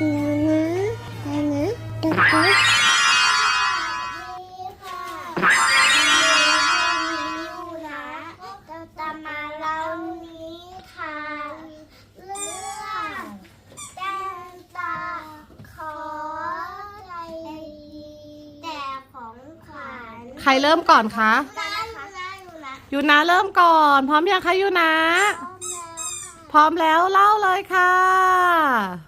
ออันนี้ตุ๊กตุ๊กเราจะมาเล่านิทานเรื่องแก้มตาขอใจดีแต่ของขวัญใครเริ่มก่อนคะได้ค่ะได้อยู่นะยูนะเริ่มก่อน พร้อมยังคะยูนะ พร้อมแล้วค่ะพร้อมแล้วเล่าเลยค่ะ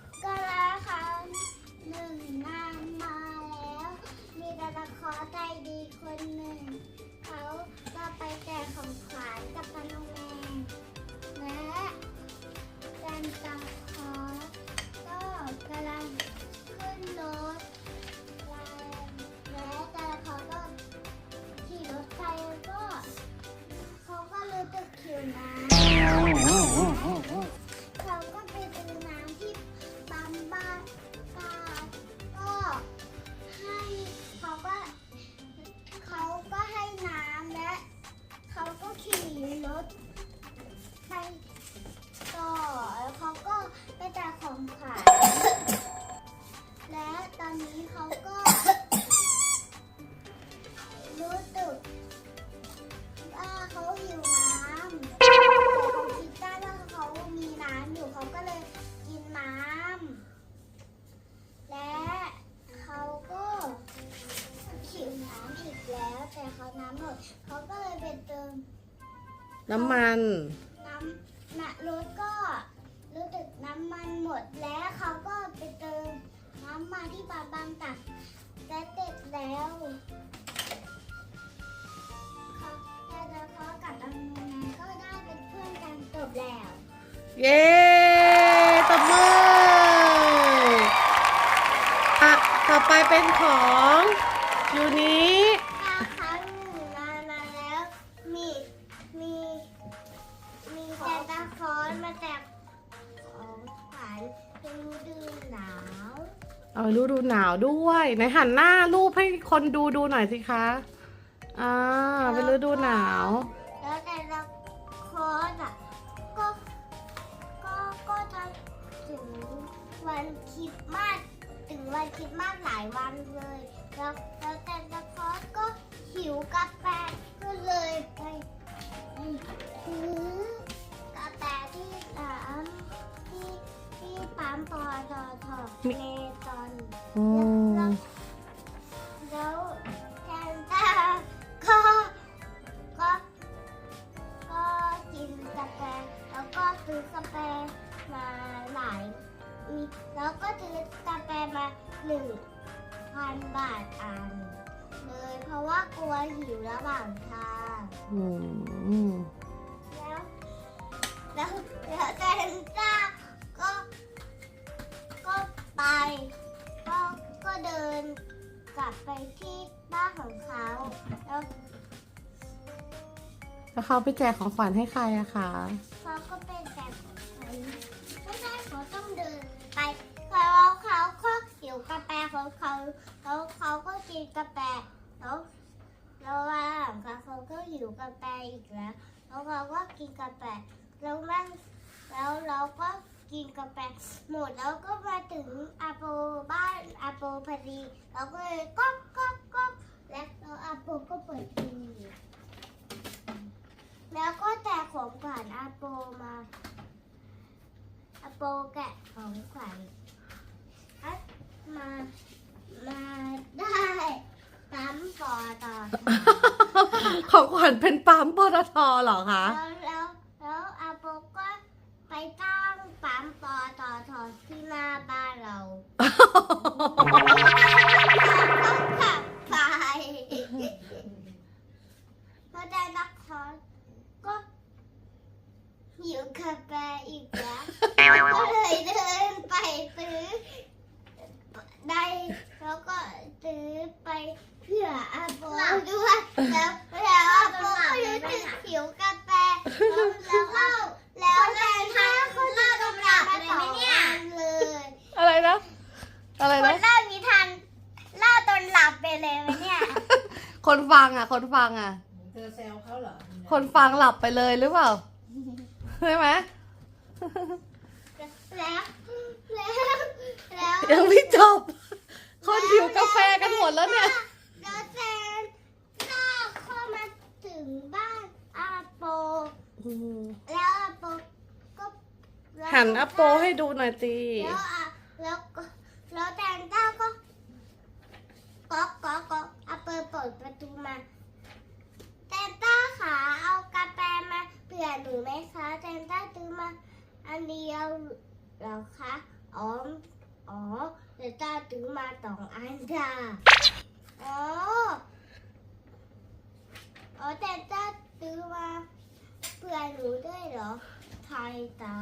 รู้ น้ำมัน น้ำหนักรถก็รู้สึกน้ำมันหมดแล้วเขาก็ไปเติมน้ำมาที่ปาบางตักและเสร็จแล้วเขาแล้วเขากับอันนั้นก็ได้เป็นเพื่อนกันจบแล้ว เย้ตบมืออะต่อไปเป็นของยูนี้ เอาฤดูหนาวด้วยไหนหันหน้ารูปให้คนดูดูหน่อยสิคะอ่าเป็นฤดูหนาว แล้วแต่ละคอนอะก็ก็ก็จะถึงวันคริดมาสถึงวันคริดมาสหลายวันเลยแล้วแล้วแต่ละคอนก็หิวกาแฟก็เลยไปซื้อกาแฟที่ร้านที่ที่ปั๊มปอทอทอเม พันบาทอันเลยเพราะว่ากลัวหิวระหว่างทางอืมแล้วแล้วแล้วแทนต้าก็ก็ไปก็ก็เดินกลับไปที่บ้านของเขาแล้วแล้วเขาไปแจกของขวัญให้ใครอะคะ เขาก็เป็น แล้วเขาก็กินกาแฟแล้วแล้วว่าเขาเขาก็หิวกาแฟอีกแล้วแล้วเขาก็กินกาแฟแล้วมันแล้วเราก็กินกาแฟหมดแล้วก็มาถึงอาโปบ้านอาโปพอดีเราก็เลยก๊อกก๊อกก๊อกแล้วอาโปก็เปิดทีวีแล้วก็แจกของขวัญอาโปมาอาโปกะของขวัญอะมามาได้ปั๊มปอต่อ ของขวัญเป็นปั๊มปตทเหรอคะ แล้วแล้วแล้วอาโปก็ไปตั้งปั๊มปอต่อทอที่หน้าบ้านเราต้องขับไปพอได้นักคอร์สก็หิวกาแฟอีกแล้วก็เลยเดินไปซื้อได้แล้วก็ซื้อไปเพื่ออาโปด้วยแล้วแล้วอาโปก็รู้สึกหิวกาแฟแล้วแล้วแล้วแล้วถ้าคนเล่าตำรับเลยไหมเนี่ยเลย อะไรนะ อะไร คน นะ เล่านิทานเล่าตอนหลับไป เลยไหมเนี่ย คนฟังอะ คนฟังอะ เธอแซวเขาเหรอคนฟังหลับไปเลยหรือเปล่าใช่ไหมแล้วแล้วแแล้วยังไม่จบ คนหิวกาแฟกันหมดแล้วเนี่ย แล้วแซนก็เข้ามาถึงบ้านอาโป แล้วอาโปก็แล้วหันอโปให้ดูหน่อยสิแล้วอะแล้วก็แล้วแตนต้าก็ ก็ก็ก็อาเปิดเปิดประตูมาแตนต้าขาเอากาแฟมาเผื่อหนูไหมคะแตนต้าซื้อมาอันเดียวเหรอคะอ๋ออ๋อแตนต้าซื้อมาสองอันจ้ะอ๋ออ๋อแตนต้าซื้อมาเผื่อหนูด้วยเหรอไทยตา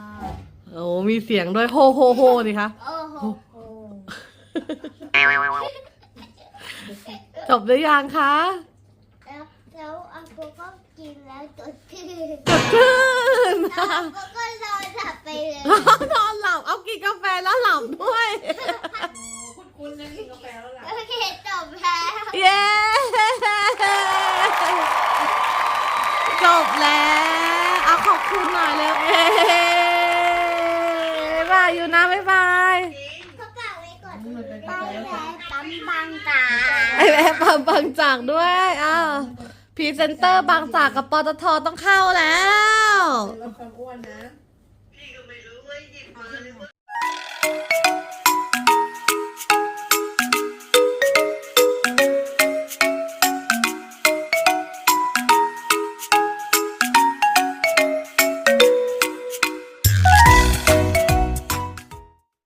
โอ้มีเสียงด้วยโฮโฮโฮดิคะโอ้โห จบหรือยังคะแล้วแล้วอากูก็กินแล้วจดชื่อจบชื่นแล้วอากูก็นอนหลับไปเลยนอนหลับเอากินกาแฟแล้วหลับด้วย คุณคุณยังกินกาแฟแล้วล่ะโอเคจบแล้วเย้จบแล้วเอาขอบคุณหน่อยเร็วเอ้บ๊ายบายอยู่นะบ๊ายบาย แวะปั๊มบางจากด้วยอ้าวพรีเซนเตอร์บางจากกับปตทต้องเข้าแล้ว ลดความอ้วนนะ พี่ก็ไม่รู้ว่าหยิบมาหรือว่า